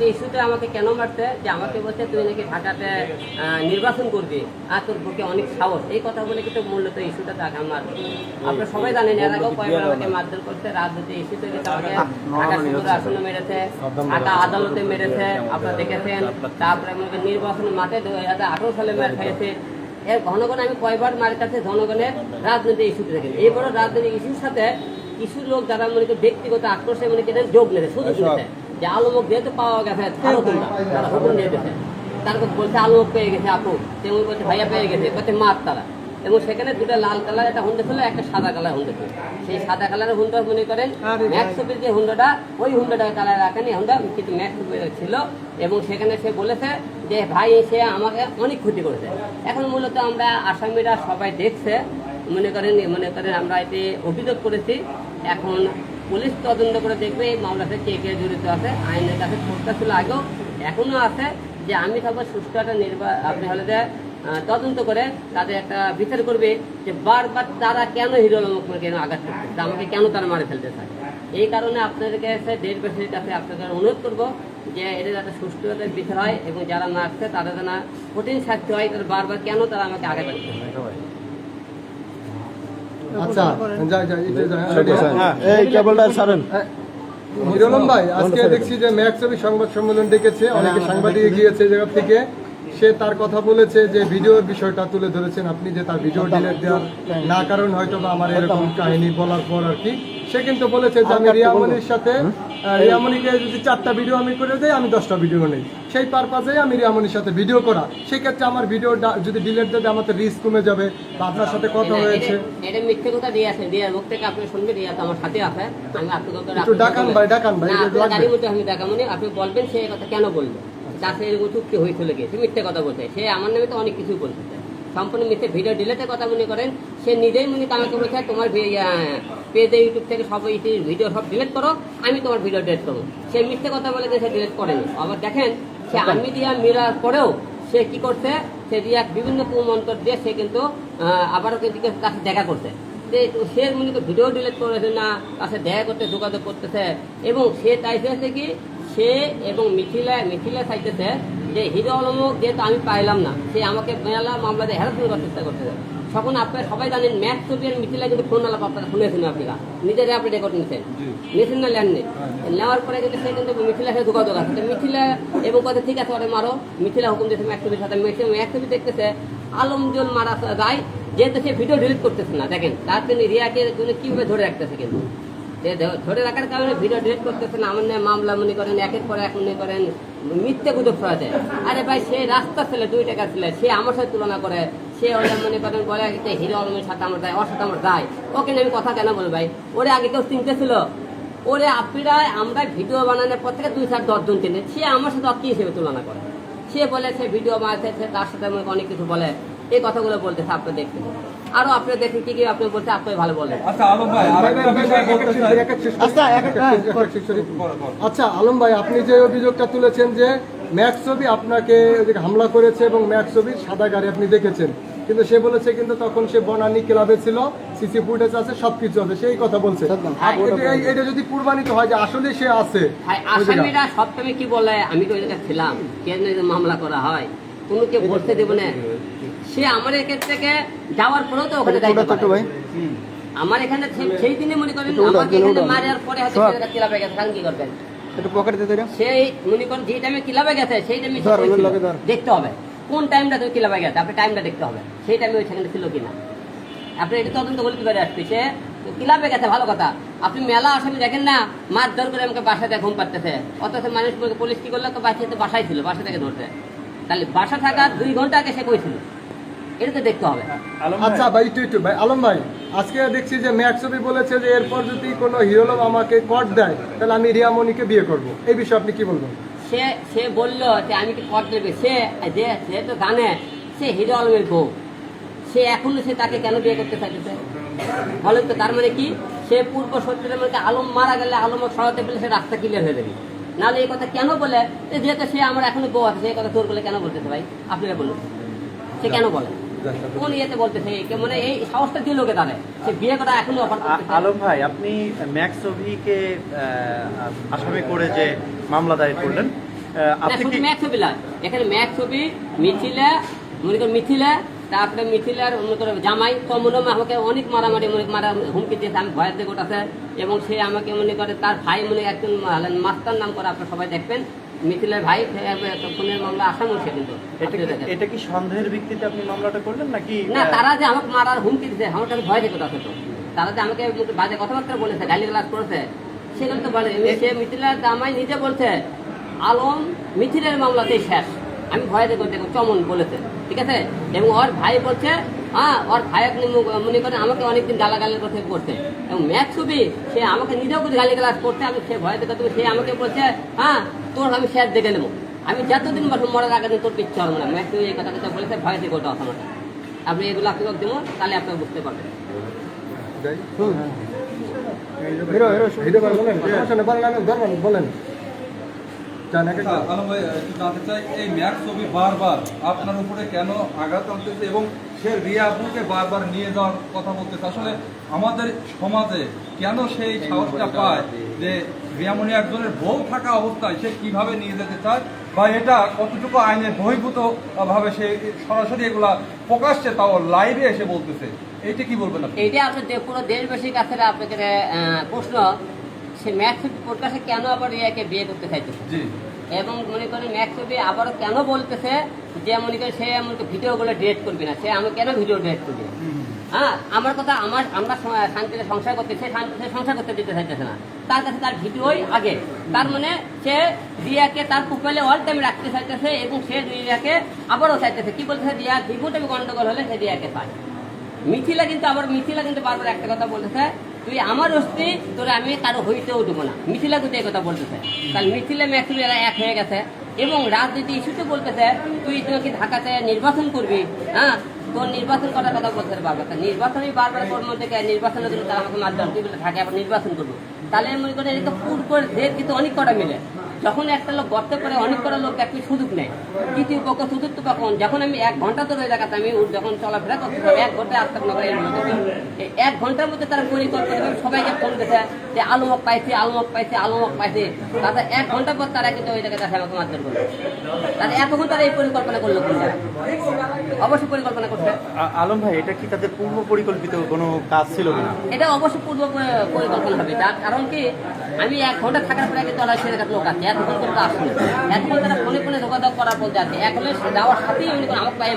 যে ইস্যুতে আমাকে কেন মারছে? যে আমাকে বলছে তুই নাকি ঢাকাতে নির্বাচন করবি? আর তোর পক্ষে অনেক সাহস। এই কথা বলে কিন্তু মূলত ইস্যুটা তাকে আমার আপনারা সবাই জানেন এর আগেও কয়েকবার আমাকে মারধর করছে রাজনীতি ইস্যু থেকে আমাকে ঢাকা সদর আসনে মেরেছে ঢাকা আদালতে মেরেছে আপনারা দেখেছেন। তারপরে আমাকে নির্বাচন মাঠে দুই হাজার আঠারো সালে মের খাইয়েছে। এর ঘন ঘন আমি কয়বার মার কাছে জনগণের রাজনীতি ইস্যুতে দেখেন এই বড় রাজনৈতিক ইস্যুর সাথে কিছু লোক যারা মনে করি ব্যক্তিগত আক্রোশে মনে করেন যোগ নেবে সুযোগ নিতে যে আলমক যেহেতু পাওয়া গেছে তোমরা তারা হুকুম নিয়ে গেছে। তারপর বলছে আলমক পেয়ে গেছে আপু। তেমন বলছে ভাইয়া পেয়ে গেছে। বলছে মার তারা। এবং সেখানে দুটো লাল কালার একটা হুন্ডা ছিল একটা সাদা কালার হুন্ডা ছিল। সেই সাদা কালারের হুন্ডা মনে করেন ম্যাক্সপের যে হুন্ডাটা ওই হুন্ডাটা কালার রাখেনি হুন্ডা কিন্তু ম্যাক্সপের ছিল। এবং সেখানে সে বলেছে যে ভাই সে আমাকে অনেক ক্ষতি করেছে। এখন মূলত আমরা আসামিরা সবাই দেখছে। মনে করেন মনে করেন আমরা এতে অভিযোগ করেছি। এখন পুলিশ তদন্ত করে দেখবে এই মামলাতে কে কে জড়িত আছে, আইনের কাছে ছোটটা ছিল আগেও, এখনও আছে যে আমি থাকব সুষ্ঠু একটা নির্বা, আপনি হলে যে তদন্ত করে তাদের একটা বিচার করবে যে বারবার তারা কেন হিরো আলমকে কেন আঘাত করছে আমাকে কেন তারা মারে ফেলতে চায়। এই কারণে আপনাদের কাছে দেশবাসীর কাছে আপনাদের অনুরোধ করব যে এটা যাতে সুষ্ঠু যাতে বিচার হয় এবং যারা মারছে তাদের যেন কঠিন শাস্তি হয়, তারা বারবার কেন তারা আমাকে আঘাত করছে। আচ্ছা যাই যাই এটা যাই এই কেবলটা ছাড়েন হিরোলম ভাই আজকে দেখছি যে ম্যাক্স সংবাদ সম্মেলন ডেকেছে অনেকে সাংবাদিক গিয়েছে জায়গা থেকে। সে তার কথা বলেছে যে ভিডিওর বিষয়টা তুলে ধরেছেন আপনি যে তার ভিডিও ডিলেট দেওয়ার না কারণ হয়তো বা আমার এরকম কাহিনী বলার পর আর কি। সে কিন্তু বলেছে যে আমি রিয়ামনির সাথে রিয়ামনিকে যদি চারটা ভিডিও আমি করে দেই আমি দশটা ভিডিও নেই। সেই পারপাজে আমি রিয়ামনির সাথে ভিডিও করা। সেক্ষেত্রে আমার ভিডিও যদি ডিলেট দেয় আমার তো রিস্ক কমে যাবে বা আপনার সাথে কথা হয়েছে। এটা- মিথ্যে কথা দিয়ে আছে। দিয়ে মুখ থেকে আপনি শুনবে দিয়ে আছে আমার সাথে আছে। আমি আপনাকে একটু ডাকান ভাই, ডাকান ভাই, না, এটা আপনার গাড়ির মধ্যে আমি দেখাবো না, আপনি বলবেন সে কথা কেন বলবে যার সাথে এরকম চুক্তি হয়ে চলে গেছে। মিথ্যে কথা বলছে। সে আমার নামে তো অনেক কিছু বলছে। সম্পূর্ণ মিথ্যে ভিডিও ডিলেটের কথা মনে করেন। সে নিজেই মনে আমাকে বলছে তোমার পেজে ইউটিউব থেকে সব ভিডিও সব ডিলেট করো। আমি তোমার ভিডিও ডিলেট করব। সে মিথ্যে কথা বলে সে ডিলেট করেনি। আবার দেখেন সে আমি দিয়া মিরার পরেও সে কি করছে? সে রিয়া বিভিন্ন কুমন্তর দিয়ে সে কিন্তু আবারও কিন্তু কাছে দেখা করছে। সে মনে ভিডিও ডিলিট করেছে না সাথে দেখা করতে, যোগাযোগ করতেছে। এবং সে চাইতেছে কি, সে এবং মিথিলা মিথিলা চাইতেছে যে হিরো আলমক যেহেতু আমি পাইলাম না, সে আমাকে মেলা মামলাতে দিয়ে হ্যারাসমেন্ট করার চেষ্টা করতেছে। তখন আপনারা সবাই জানেন ম্যাথ ছবি আর মিথিলা কিন্তু ফোন আলাপ আপনারা শুনেছেন আপনারা। নিজেরা আপনি রেকর্ড নিয়েছেন নিয়েছেন না লেননি? নেওয়ার পরে কিন্তু সে কিন্তু মিথিলা সাথে যোগাযোগ আছে। মিথিলা এবং কথা ঠিক আছে ওরে মারো। মিথিলা হুকুম দিয়েছে ম্যাথ ছবির সাথে। ম্যাথ ছবি দেখতেছে আলমজন মারা রায় যেহেতু সে ভিডিও ডিলিট করতেছে না দেখেন। তার তিনি রিয়াকে জন্য কীভাবে ধরে রাখতেছে কিন্তু? ধরে রাখার কারণে ভিডিও ডিলিট করতেছে না। আমার নামে মামলা মনে করেন একের পর এক মনে করেন মিথ্যে গুজব ছড়াতে। আরে ভাই সে রাস্তা ছেলে দুই টাকা ছেলে। সে আমার সাথে তুলনা করে সে ওরা মনে করেন বলে যে হিরো আলমের সাথে আমার যায় ওর সাথে আমার যায় ওকে আমি কথা কেন বল ভাই? ওরে আগে কেউ চিনতে ছিল? ওরে আপনারা আমরা ভিডিও বানানোর পর থেকে দুই চার দশজন চিনে। সে আমার সাথে কি হিসেবে তুলনা করে? সে বলে সে ভিডিও বানাতেছে তার সাথে আমাকে অনেক কিছু বলে। এই কথাগুলো বলতেছে আপনি দেখতে আরও আপনি দেখেন কি কি আপনি বলতে আপনি ভালো বলেন। আচ্ছা একটা আচ্ছা। আচ্ছা আলম ভাই আপনি যে অভিযোগটা তুলেছেন যে ম্যাক্স ছবি আপনাকে ওদিকে হামলা করেছে এবং ম্যাক্স ছবির সাদা গাড়ি আপনি দেখেছেন। কিন্তু সে বলেছে কিন্তু তখন সে বনানী ক্লাবে ছিল সিসি ফুটেজ আছে সবকিছু আছে সেই কথা বলছে। এটা- যদি প্রমাণিত হয় যে আসলে সে আছে জায়গায়। কি বলে আমি তো ওই জায়গায় ছিলাম? কেন মামলা করা হয়? কোনো কে বলতে দেব না। সে আমার এখান থেকে যাওয়ার পরেও তো ওখানে পারে। ভাই? আমার এখানে সেই দিনে মনে করেন আমাকে এখানে মারার পরে হয়তো ক্লাবে গেছে। কি করবেন? একটু পকেটে সেই মনে করেন যে টাইমে ক্লাবে গেছে সেই টাইমে। দেখতে হবে। কোন টাইমটা তুমি ক্লাবে গেছে আপনি টাইমটা দেখতে হবে। সেই টাইমে ওই সেখানে ছিল কিনা। আপনি এটা তদন্ত করতে পারে আসবে? সে ক্লাবে গেছে ভালো কথা। আপনি মেলা আসামি দেখেন না মার দর করে আমাকে বাসাতে ঘুম পাড়তেছে। অথচ মানুষ পুলিশ কি করল? তো বাসায় তো বাসায় ছিল বাসা থেকে ধরতে তাহলে বাসা থাকার দুই ঘণ্টা আগে সে কইছিল। এটা তো দেখতে হবে। আচ্ছা ভাই একটু একটু ভাই আলম ভাই আজকে দেখছি যে ম্যাক্স ছবি বলেছে যে এরপর যদি কোনো হিরোলম আমাকে কট দেয় তাহলে আমি রিয়ামণিকে বিয়ে করব। এই বিষয়ে আপনি কি বলবেন? সে সে বলল যে আমি কি কর দেবে? সে যে সে তো জানে সে হিরো আলমের বউ। সে এখনও সে তাকে কেন বিয়ে করতে চাইতেছে? বলেন তো তার মানে কি? সে পূর্ব শত্রুদের মধ্যে আলম মারা গেলে আলমক সরাতে পেলে সে রাস্তা ক্লিয়ার হয়ে যাবে। নাহলে এই কথা কেন বলে? যেহেতু সে আমার এখনও বউ আছে সেই কথা তোর বলে কেন বলতেছে ভাই? আপনারা বলুন। সে কেন বলে? বলতেছে মানে এই সাহসটা দিল লোকে তাদের সে বিয়ে করা এখনও অফার আ- করতেছে। আলম ভাই আপনি ম্যাক্স ছবিকে আসামি করে যে মামলা দায়ের করলেন আপনি কি ম্যাক ছবি এখানে ম্যাক ছবি মিথিলা মনে করেন মিথিলা তারপরে মিথিলার মনে জামাই কমলম আমাকে অনেক মারামারি মনে মারা হুমকি দিয়েছে আমি ভয়ের দিকে ওঠাছে এবং সে আমাকে মনে করে তার ভাই মনে একজন মাস্টার নাম করে আপনার সবাই দেখবেন মিথিলার ভাই ফোনের মামলা আসামও সে কিন্তু এটা কি সন্দেহের ভিত্তিতে আপনি মামলাটা করলেন নাকি না তারা যে আমাকে মারার হুমকি দিচ্ছে আমার কাছে ভয় থেকে আছে তো তারা যে আমাকে বাজে কথাবার্তা বলেছে গালি গ্লাস করেছে সেগুলো তো বলে সে মিথিলার দামাই নিজে বলছে আলম মিথিলের মামলাতেই শেষ। আমি ভয় দেখো দেখো চমন বলেছে। ঠিক আছে? এবং ওর ভাই বলছে হ্যাঁ ওর ভাই মনে করেন আমাকে অনেকদিন গালাগালের কথা করছে। এবং ম্যাথ ছবি সে আমাকে নিজেও কিছু গালি গ্লাস করছে আমি সে ভয় দেখে তুমি সে আমাকে বলছে হ্যাঁ তোর আমি শেষ দেখে নেব। আমি যতদিন মরার আগে তোর পিচ্ছু হবে না। ম্যাথ ছবি এই কথা কথা বলেছে ভয় ওটা আপনি এগুলো আপনি দেবো তাহলে আপনি বুঝতে পারবেন। বলেন আচ্ছা, আলম ভাই জানতে চাই এই ম্যাক ছবি বারবার আপনার উপরে কেন আঘাত আনতেছে এবং সে রিয়া আপুকে বারবার নিয়ে যাওয়ার কথা বলতেছে। আসলে আমাদের সমাজে কেন সেই সাহসটা পায় যে রিয়ামণি একজনের বউ থাকা অবস্থায় সে কীভাবে নিয়ে যেতে চায় বা এটা কতটুকু আইনে বহির্ভূত ভাবে সে সরাসরি এগুলা প্রকাশ্যে তাও লাইভে এসে বলতেছে? এইটা কি বলবেন আপনি? এইটা যে পুরো দেশবাসীর কাছে আপনাকে আহ, প্রশ্ন সে ম্যাথ প্রকাশে কেন আবার রিয়াকে বিয়ে করতে চাইতেছে? জি। এবং মনে করেন ম্যাথ ছবি আবারও কেন বলতেছে যে মনে করে সে এমন ভিডিওগুলো ডিলেট করবে না, সে আমি কেন ভিডিও ডিলেট করবি? হ্যাঁ আমার কথা আমার, আমরা শান্তিতে সংসার করতে, সে শান্তিতে সংসার করতে দিতে চাইতেছে না। তার কাছে তার ভিডিওই আগে। তার মানে সে রিয়াকে তার প্রোফাইলে অল টাইম রাখতে চাইতেছে এবং সে রিয়াকে আবারও চাইতেছে। কি বলতেছে? রিয়া ভিডিওটা গন্ডগোল হলে সে রিয়াকে পায়। মিথিলা কিন্তু আবার, মিথিলা কিন্তু বারবার একটা কথা বলতেছে তুই আমার অস্তি তোরে আমি কারও হইতেও দেবো না। মিথিলা কিন্তু কথা বলতেছে। কারণ মিথিলা ম্যাক্সিম এরা এক হয়ে গেছে এবং রাজনীতি ইস্যুতে বলতেছে, তুই তোমাকে ঢাকাতে নির্বাচন করবি? হ্যাঁ? তোর নির্বাচন করার কথা বলতে পারবে নির্বাচনই বারবার তোর মধ্যে কে- নির্বাচনের জন্য তারা আমাকে মাধ্যম তুই বলে ঢাকায় আবার নির্বাচন করব। তাহলে মনে করি এটা পুর করে ধের কিন্তু অনেক কটা মিলে। যখন একটা লোক গর্ত করে অনেক কটা লোক একটি সুযোগ নেয়। তৃতীয় পক্ষ চতুর্থ পক্ষ যখন আমি এক ঘণ্টা ধরে ওই জায়গাতে আমি যখন চলাফেরা করতে এক ঘণ্টা আসতে নগরে এই এক ঘণ্টার মধ্যে তারা পরিকল্পনা করে সবাইকে ফোন দিয়েছে যে আলমক পাইছে আলমক পাইছে আলমক পাইছে। তাতে এক ঘণ্টা পর তারা কিন্তু ওই জায়গায় দেখে আমাকে মারধর করবে তাহলে এতক্ষণ তারা এই পরিকল্পনা করল কোন অবশ্যই পরিকল্পনা করছে। আলম ভাই এটা কি তাদের পূর্ব পরিকল্পিত কোনো কাজ ছিল কিনা? এটা অবশ্যই পূর্ব পরিকল্পনা হবে। তার কারণ কি আমি এক ঘণ্টা থাকার পরে কিন্তু সেরে লোক আছে। যোগাযোগ করার যাওয়ার সাথেই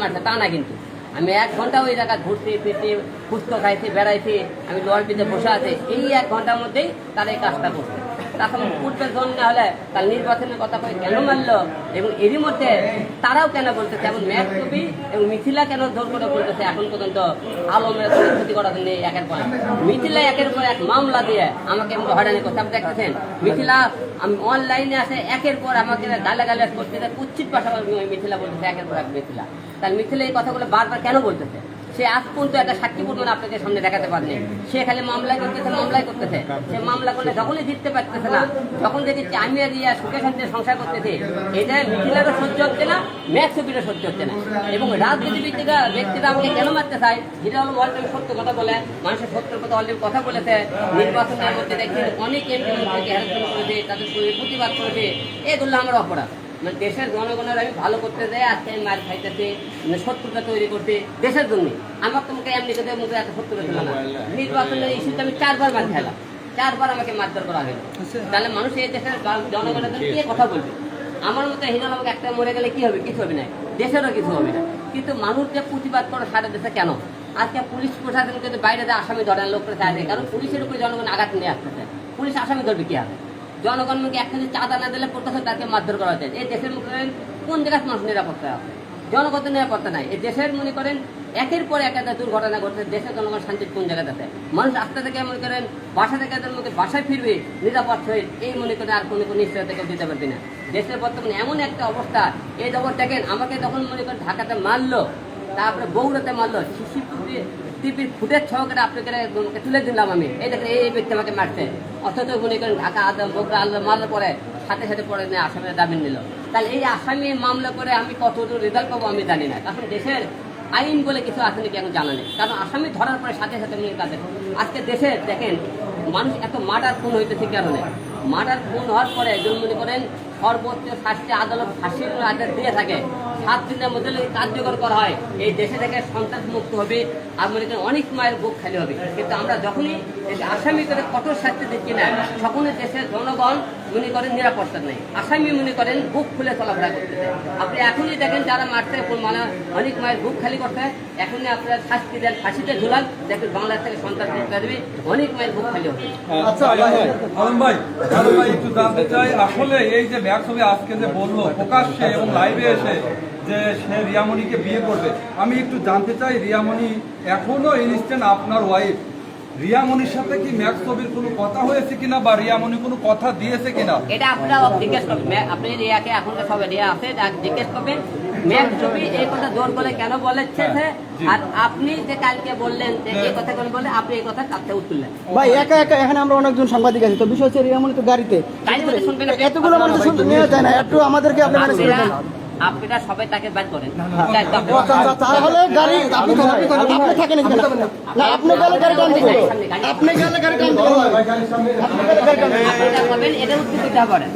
মারছে, তা না কিন্তু। আমি এক ঘণ্টা ওই জায়গায় ঘুরতে, ফিরতে পুস্তক খাইছি বেড়াইছি আমি লরিতে বসে আছি। এই এক ঘণ্টার মধ্যেই তারা এই কাজটা করছে। তখন ফুটবে জোন না হলে তার নির্বাচনের কথা কয়ে কেন মানলো? এবং এরই মধ্যে তারাও কেন বলতেছে? এবং ম্যাচ কপি এবং মিথিলা কেন জোর করে বলতেছে? এখন পর্যন্ত আলমের কোনো ক্ষতি করার জন্য একের পর মিথিলা একের পর এক মামলা দিয়ে আমাকে এমন হয়রানি করতে আপনি দেখতেছেন, মিথিলা আমি অনলাইনে আছে, একের পর আমাকে গালে গালে করতে কুচ্ছিত ওই মিথিলা বলতেছে, একের পর এক মিথিলা। তাহলে মিথিলা এই কথাগুলো বারবার কেন বলতেছে? সে আজ পর্যন্ত একটা সাক্ষী প্রমাণ আপনাদের সামনে দেখাতে পারেনি। সে খালি মামলা করতেছে মামলাই করতেছে। সে মামলা করলে যখনই জিততে পারতেছে না, যখন দেখি যে আমি আর রিয়া সুখে শান্তিতে সংসার করতেছি, এটা মিথিলারও সহ্য হচ্ছে না ম্যাক্সবিরও সহ্য হচ্ছে না। এবং রাজনীতিবিদরা, ব্যক্তিরা আমাকে কেন মারতে চায়? যেটা হলো অলরেডি সত্য কথা বলে, মানুষের সত্যের কথা অলরেডি কথা বলেছে। নির্বাচনের মধ্যে দেখি অনেক এমপি মন্ত্রীকে হ্যারাসমেন্ট করেছে, তাদের প্রতিবাদ করেছে। এগুলো আমার অপরাধ। মানে দেশের জনগণের আমি ভালো করতে যাই আজকে আমি মার খাইতেছি মানে শত্রুতা তৈরি করতে দেশের জন্য। আমার তোমাকে এমনি করে মুখে এত শত্রুতা ছিল না। নির্বাচনের ইস্যুতে আমি চারবার মার খেলাম। চারবার আমাকে মারধর করা হলো। তাহলে মানুষ এই দেশের জনগণের জন্য কে কথা বলবে? আমার মতো হিরো আমাকে একটা মরে গেলে কি হবে? কিছু হবে না। দেশেরও কিছু হবে না। কিন্তু মানুষ যে প্রতিবাদ করে সারা দেশে কেন? আজকে পুলিশ প্রশাসন কিন্তু বাইরে যে আসামি ধরেন লোকরা চায় কারণ পুলিশের উপরে জনগণ আঘাত নিয়ে আসতেছে। পুলিশ আসামি ধরবে কি হবে জনগণ মুখে যদি চাঁদা না দিলে প্রত্যাশা তাকে মারধর করা হচ্ছে এই দেশের মুখে কোন জায়গায় মানুষ নিরাপত্তা আছে? জনগত নিরাপত্তা নাই। এই দেশের মনে করেন, একের পর এক একটা দুর্ঘটনা ঘটছে দেশের জনগণ শান্তির কোন জায়গায় আছে? মানুষ রাস্তা থেকে মনে করেন, বাসা থেকে এদের মধ্যে বাসায় ফিরবে, নিরাপদ হয়ে এই মনে করেন আর কোনো কোনো নিশ্চয়তা কেউ দিতে পারবে না। দেশের বর্তমানে এমন একটা অবস্থা, এই খবর দেখেন, আমাকে তখন মনে করেন ঢাকাতে মারলো, তারপরে বগুড়াতে মারলো, শিশিরপুর ফুটের ছকটা আপনাকে আমাকে তুলে দিলাম আমি। এই দেখেন, এই ব্যক্তি আমাকে মারছে। অথচ মনে করেন ঢাকা, আদম বগুড়া আলম মারার পরে সাথে সাথে পরে নিয়ে আসামের দাবি নিল। তাহলে এই আসামি মামলা করে আমি কতটুকু রেজাল্ট পাবো আমি জানি না। কারণ দেশের আইন বলে কিছু নাকি এখন জানা নেই। কারণ আসামি ধরার পরে সাথে সাথে নিয়ে তাদের। আজকে দেশে দেখেন, মানুষ এত মার্ডার খুন হইতেছে কারণে মার্ডার খুন হওয়ার পরে একজন মনে করেন সর্বোচ্চ শাস্তি আদালত ফাঁসির আদেশ দিয়ে থাকে। সাত দিনের মধ্যে কার্যকর করা হয়, এই দেশে থেকে সন্ত্রাস মুক্ত হবে আর অনেক মায়ের বুক খালি হবে। কিন্তু আমরা যখনই আসামি করে কঠোর শাস্তি দিচ্ছি না, তখনই দেশের জনগণ মনে করেন নিরাপত্তা নেই। আসামি মনে করেন বুক খুলে চলাফেরা করতেছে আপনি এখনই দেখেন যারা মারতে মানে অনেক মায়ের বুক খালি করতে এখনই আপনার শাস্তি দেন ফাঁসিতে ঝুলান দেখবেন বাংলাদেশ থেকে সন্ত্রাস মুক্ত হবে অনেক মায়ের বুক খালি হবে। আচ্ছা, ভাই একটু জানতে চাই আসলে এই যে ম্যাক ছবি আজকে যে বলল প্রকাশ্যে এবং লাইভে এসে যে সে রিয়ামণিকে বিয়ে করবে আমি একটু জানতে চাই রিয়ামণি এখনও ইনস্ট্যান্ট আপনার ওয়াইফ রিয়ামণির সাথে কি ম্যাক ছবির কোনো কথা হয়েছে কিনা বা রিয়ামণি কোনো কথা দিয়েছে কিনা? এটা আপনারা জিজ্ঞেস করবেন। আপনি রিয়াকে এখন সবাই রিয়া আছে জিজ্ঞেস করবেন। ছবি এই কথা জোর করে কেন বলেছে হ্যাঁ, আর আপনি যে কালকে বললেন যে এই কথা কেন বলে আপনি এই কথা কাটতে উঠলেন? ভাই একা একা এখানে আমরা অনেকজন সাংবাদিক আছি। তো বিষয় হচ্ছে রিয়ামণি তো গাড়িতে। এতগুলো মানুষ শুনতে নেওয়া যায় না। একটু আমাদেরকে আপনি ম্যানেজ করে আপনারা সবাই তাকে ব্যান করেন আচ্ছা, আচ্ছা, তাহলে গাড়ি আপনি আপনি থাকেন এখানে না আপনি গেলে গাড়ি টানতে দিবেন আপনি গেলে গাড়ি গাড়ির সামনে আপনি গেলে গাড়ি টানতে দিবেন এটা হচ্ছে দিতে পারেন